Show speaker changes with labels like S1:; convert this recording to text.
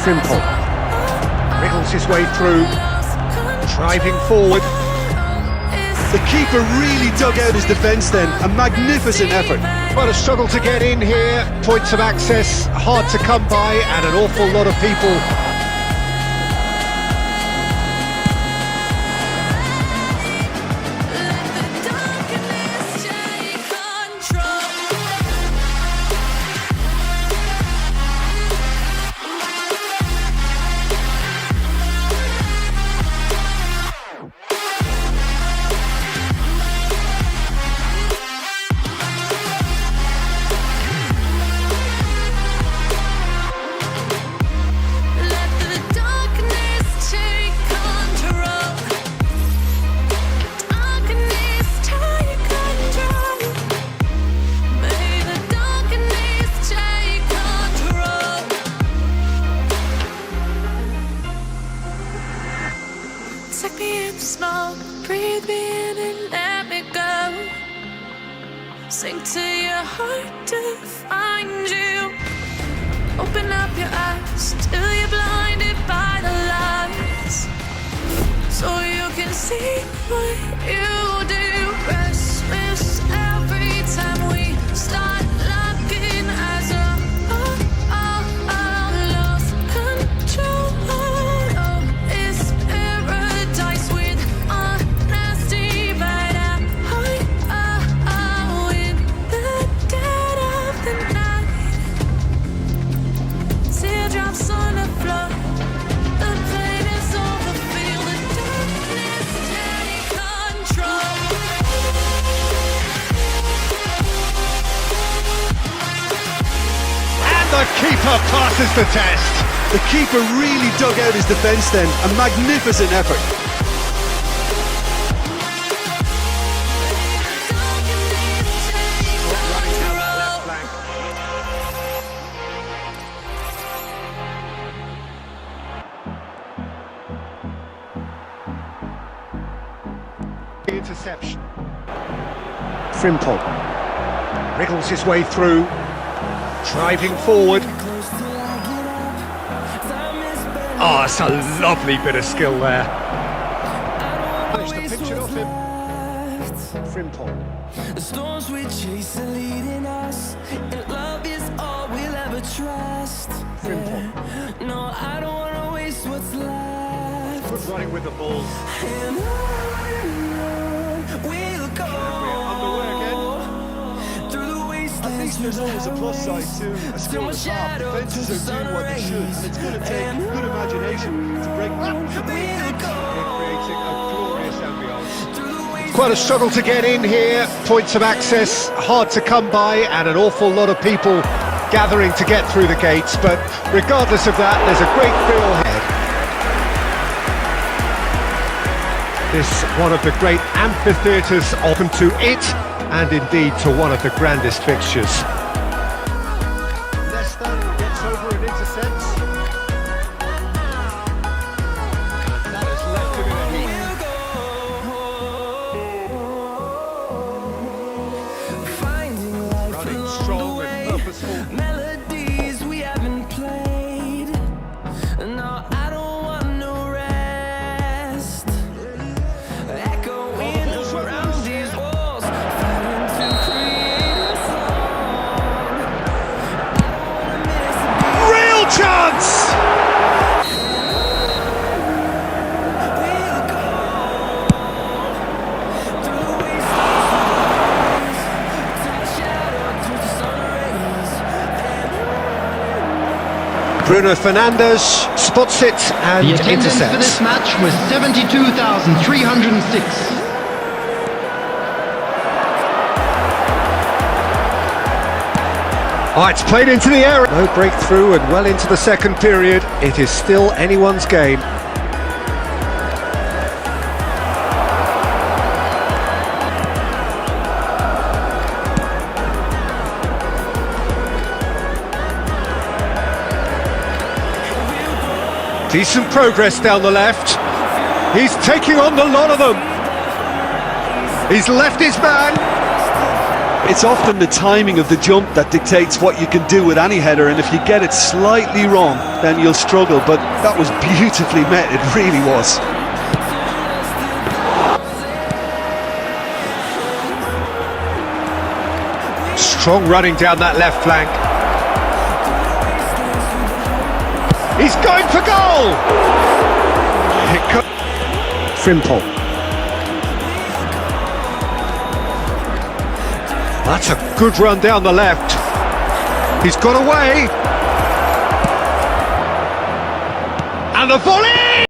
S1: Frimpong. Wriggles his way through, driving forward.
S2: The keeper really dug out his defence then. A magnificent effort.
S1: What a struggle to get in here. Points of access hard to come by, and an awful lot of people
S3: me in smoke, breathe me in and let me go. Sink to your heart to find you. Open up your eyes till you're blinded by the lights. So you can see what you the
S1: keeper passes the test.
S2: The keeper really dug out his defence then. A magnificent effort.
S1: Interception. Frimpong. Wriggles his way through, driving forward. Ah, oh, it's a lovely bit of skill there. Managed to pinch it off him. Frimpong.
S4: The storms we chase are leading us, and love is all we'll ever trust. No, I don't wanna waste what's left.
S1: Good running with the ball.
S4: Wastelands,
S2: There's
S4: through
S2: always a plus side to a
S4: Till my
S2: scoreless half.
S4: shadow
S2: Defences are doing what they should, and it's going to take good imagination to break that.
S4: We'll
S1: Creating a glorious ambience.
S4: Through.
S1: Quite a struggle to get in here. Points of access hard to come by, and an awful lot of people gathering to get through the gates. But regardless of that, there's a great feel ahead. This one of the great amphitheatres open to it, and indeed to one of the grandest fixtures. Leicester Bruno Fernandes spots it and
S5: The attendance for this match was 72,306.
S1: Oh, ah, it's played into the air. No breakthrough and well into the second period. It is still anyone's game. Decent progress down the left. He's taking on the lot of them. He's left his man.
S2: It's often the timing of the jump that dictates what you can do with any header, and if you get it slightly wrong, then you'll struggle. But that was beautifully met, it really was.
S1: Strong running down that left flank. He's going for goal! It could... Frimpol. That's a good run down the left. He's got away. And the volley!